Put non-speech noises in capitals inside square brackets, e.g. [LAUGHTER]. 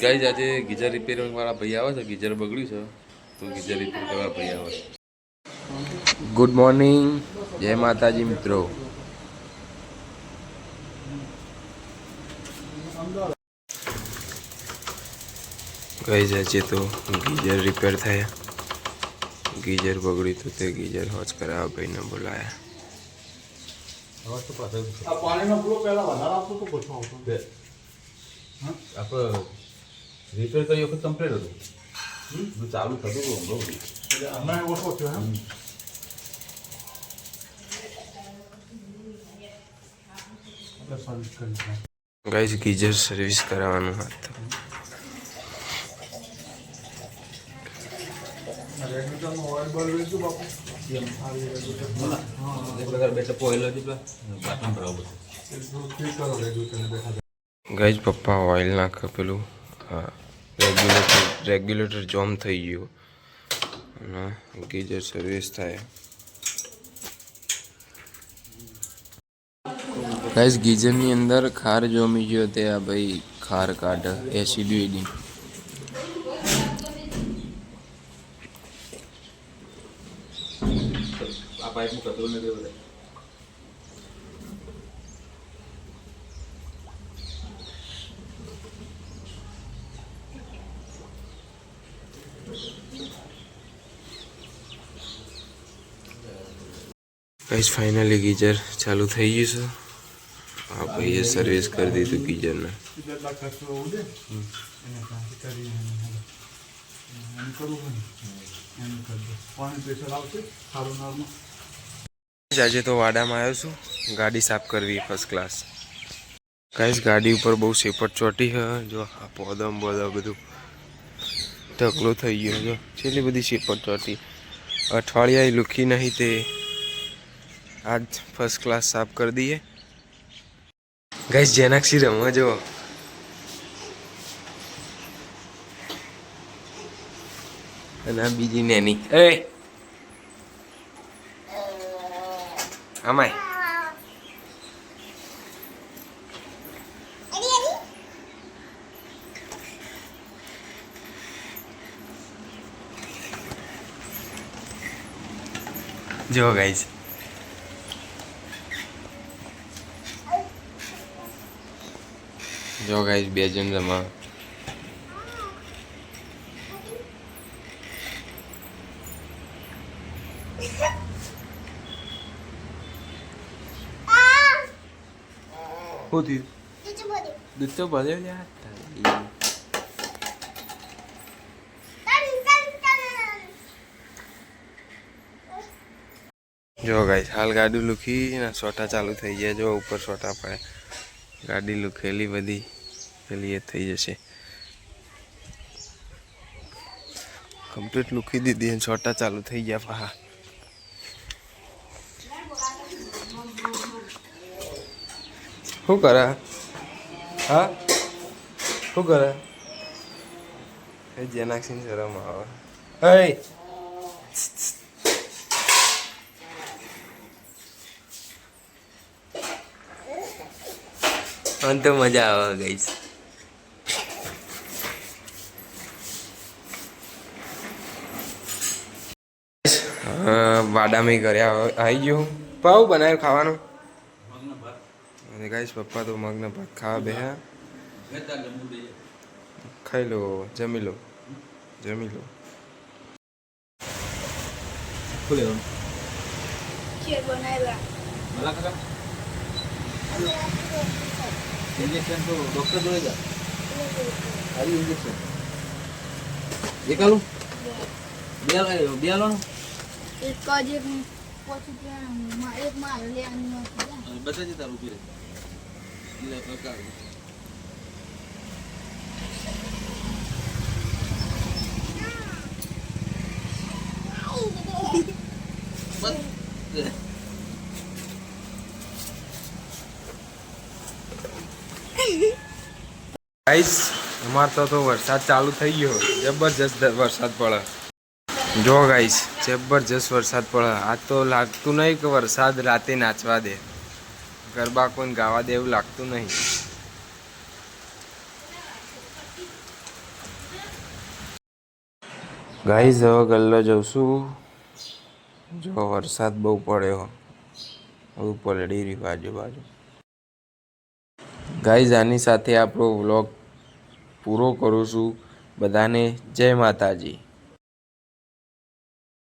Guys આજે geyser repairing વાળા ભાઈ આવે છે ગીઝર બગડ્યું છે તો ગીઝર રિપેર કરવા ભાઈ આવે છે. ગુડ મોર્નિંગ જય માતાજી મિત્રો. ગઈ આજે તો ગીઝર રિપેર થયા. ગીઝર બગડ્યું તો તે ગીઝર હોજ કરાવવા ભાઈને બોલાયા. આ પાણીનો ફ્લો પહેલા વધારે આવતો તો ઓછો આવતો. આપણે રિપેર કરી વખત કમ્પ્લીટ હતું. બધું ચાલુ થતું હતું બહુ હમણાં ઓછો થયો એમ? ગાઈઝ ગીઝર સર્વિસ કરાવવાનું હતું બે પોહેલો છે પેલા બાથરૂમ ભરાવું બધું. ગાઈઝ પપ્પા ઓઇલ નાખે પેલું હા. રેગ્યુલેટર રેગ્યુલેટર જોમ થઈ ગયું. અને ગીઝર સર્વિસ થાય. ગાઈઝ ગીઝરની અંદર ખાર જોમી ગયો તે આ ભાઈ ખાર કાઢ એસિડ વેડી આ પાઇપનું કચરો ને દેવું ગાઈઝ ફાઇનલી ગીઝર ચાલુ થઈ ગયું છે. આ ભાઈએ સર્વિસ કરી દીધું ગીઝરને જેટલા ખર્ચો ઉડે એને ત્યાંથી કરી એમ કરવું ને એમ કરી દો પાણી પ્રેશર આવશે સારું નોર્મલ આજે તો વાડામાં આવ્યો છું. ગાડી સાફ કરવી ફર્સ્ટ ક્લાસ ગાઈસ ગાડી ઉપર બહુ સેપટ ચોટી છે. જો આ પોદમ બોદમ બધું ઢગલો થઈ ગયો હતો છેલ્લી બધી સેપટ ચોટી અઠવાડિયા લુખી નહીં તે. આજ ફર્સ્ટ ક્લાસ સાફ કરી દઈએ. ગાઈસ જેનાક્ષી રમવા જો અને બીજી નેની. એ! આમાય જો ગાઈઝ જો ગાઈશ બે જણ રમા શું થયું? દૂધ તો ભલે લ્યા જો ગાઈસ હાલ ગાડી લુખી ને સોટા ચાલુ થઈ ગયા. જો ઉપર સોટા પડે. ગાડી લુખેલી બધી. પેલી એ થઈ જશે. કમ્પ્લીટ લુખી દીધી અને સોટા ચાલુ થઈ ગયા પા શું કરે? હા? શું કરે? એ જેનાક્ષી શરમ આવે. હે મને તો મજા આવે ગઈ વાડામી ઘરે આવી ગયો પાવ બનાવ્યું ખાવાનું? અને ગાઈશ પપ્પા તો મગના ભાત ખાવા બેહ્યા. ખાઈ લો જમી લો. જમી લો. ખુલે બનાવ્યા? મલા કાકા ઇન્જેક્શન તો ડૉક્ટર જોડે જા સારી ઇન્જેક્શન એક જ એક પછી ત્યાં એક મારે લેવાનું બધા જ તારું પીરે લે [LAUGHS] બસ. ગાઈસ અમાર તો તો વરસાદ ચાલુ થઈ ગયો. જબરજસ્ત વરસાદ પડે. જો ગાઈસ જબરજસ્ત વરસાદ પડે. આ તો લાગતું નહીં કે વરસાદ રાતે નાચવા દે. ગરબા કોઈને ગાવા દે એવું લાગતું નહીં. ગાઈસ હવે ગલ્લો જઉં જો વરસાદ બહુ પડ્યો. બહુ પલળી રહ્યું આજુબાજુ ગાઈઝ આની સાથે આપણો વ્લોગ પૂરો કરું છું. બધાને જય માતાજી.